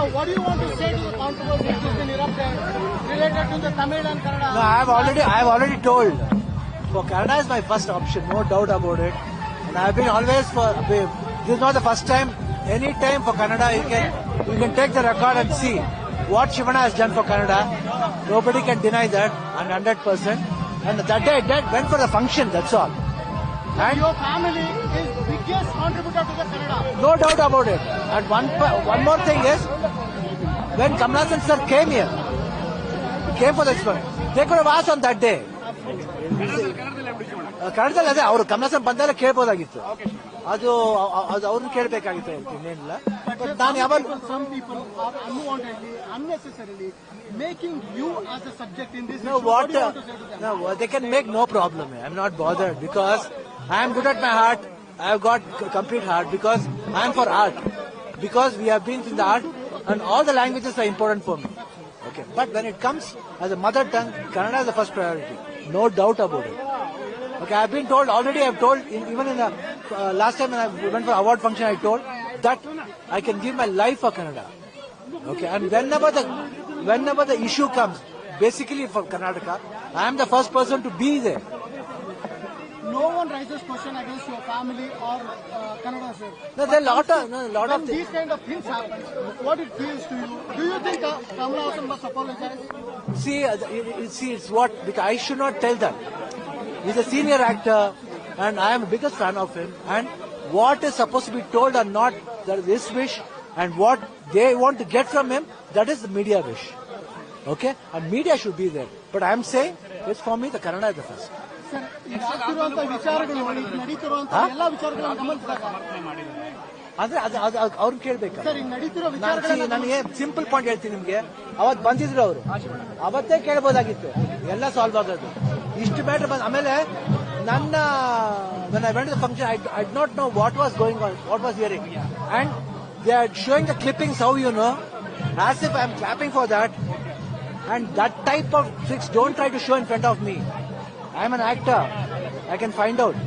So what do you want to say to the controversy which has been erupted related to the Tamil and Kannada? No, I have already, I have already told. For Canada is my first option, no doubt about it. And I have been always for. This is not the first time. Any time for Canada, you can you can take the record and see what Shivana has done for Canada. Nobody can deny that, and hundred percent. And that day, that went for the function. That's all. And Your family is biggest contributor to the Kannada. no doubt about it. And one one more thing is, when Kamalasan sir came here, came for this one, they could have asked on that day. ಕನ್ನಡದಲ್ಲಿ ಅದೇ ಅವರು ಕಮಲಾಸನ್ ಬಂದೆಲ್ಲ ಕೇಳ್ಬೋದಾಗಿತ್ತು ಅದು ಅದು ಅವ್ರನ್ನ ಕೇಳಬೇಕಾಗಿತ್ತು ಇನ್ನೇನಿಲ್ಲ but ನಾನು ಯಾವಾಗ People, some people are unwantedly, unnecessarily making you as a subject in this No, issue. what? do you uh, want to say to them? no, they can make no problem. I'm not bothered because I am good at my heart. I have got and all the languages are important for me. Okay. But when it comes as a mother tongue, Kannada is the first priority. No doubt about it. Okay, I've been told already. I've told even in the uh, last time when I went for award function, I told that I can give my life for Kannada. Okay, and whenever the whenever the issue comes, basically for Karnataka, I am the first person to be there. No one raises question against your family or uh, Kannada sir. No, there are lot of no, lot When of these kind of things happen, what it feels to you? Do you think uh, Kamala Hassan must apologize? See, uh, it- see, it's what because I should not tell that. He's a senior actor, and I am the biggest fan of him. And what is supposed to be told or not, that is his wish, and what they want to get from him, that is the media wish. Okay, and media should be there. But I am saying, it's for me the Kannada is the first. ಅಂದ್ರೆ ಅದು ಅದು ಕೇಳ್ಬೇಕು ನನಗೆ simple point ಹೇಳ್ತೀನಿ ನಿಮ್ಗೆ. ಅವತ್ ಬಂದಿದ್ರು ಅವರು. ಅವತ್ತೇ ಕೇಳ್ಬೋದಾಗಿತ್ತು. ಎಲ್ಲ ಸಾಲ್ವ್ ಆಗೋದು ಇಷ್ಟು ಬ್ಯಾಟ್ರ್ ಬಂದ ಆಮೇಲೆ ನನ್ನ ನನ್ನ bend function I I'd not know what was going on what was hearing and they are showing the clipping so you know as if I am clapping for that and that type of fix don't try to show in front of me of am an actor I can find out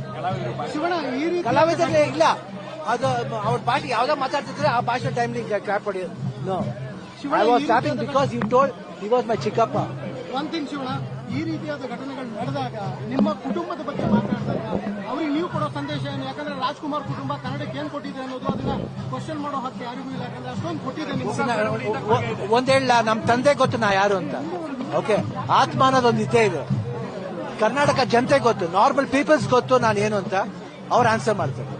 ಕಲಾವಿದರೇ ಇಲ್ಲ. ಅದು ಅವ್ರ party ಯಾವ್ದೋ ಮಾತಾಡ್ತಿದ್ರೆ ಆ ಭಾಷೆ timely cap ಹೊಡಿ no I was clapping because you told he was my ಚಿಕ್ಕಪ್ಪ ಒಂದ್ ಥಿಂಗ್ ಶಿವಣ ಈ ರೀತಿಯಾದ ಘಟನೆಗಳು ನಡೆದಾಗ ನಿಮ್ಮ ಕುಟುಂಬದ ಬಗ್ಗೆ ಮಾತಾಡಿದಾಗ ಅವ್ರಿಗೆ ನೀವು ಕೊಡೋ ಸಂದೇಶ ಏನು? ಯಾಕಂದ್ರೆ ರಾಜ್ಕುಮಾರ್ ಕುಟುಂಬ ಕನ್ನಡಕ್ಕೆ ಏನ್ ಕೊಟ್ಟಿದೆ ಅನ್ನೋದು ಅದನ್ನ ಕ್ವಶನ್ ಮಾಡೋ ಹಕ್ಕು ಯಾರಿಗೂ ಇಲ್ಲ. ಯಾಕಂದ್ರೆ ಅಷ್ಟೊಂದು ಕೊಟ್ಟಿದೆ ಒಂದ್ ಹೇಳ ನಮ್ ತಂದೆ ಗೊತ್ತು ನಾ ಯಾರು ಅಂತ. ಓಕೆ ಆತ್ಮ ಅನ್ನೋದೊಂದು ಇದ್ದೇ ಇದೆ. ಕರ್ನಾಟಕ ಜನತೆ ಗೊತ್ತು ನಾರ್ಮಲ್ ಪೀಪಲ್ಸ್ ಗೊತ್ತು ನಾನು ಏನು ಅಂತ ಅವ್ರು ಆನ್ಸರ್ ಮಾಡ್ತಾರೆ.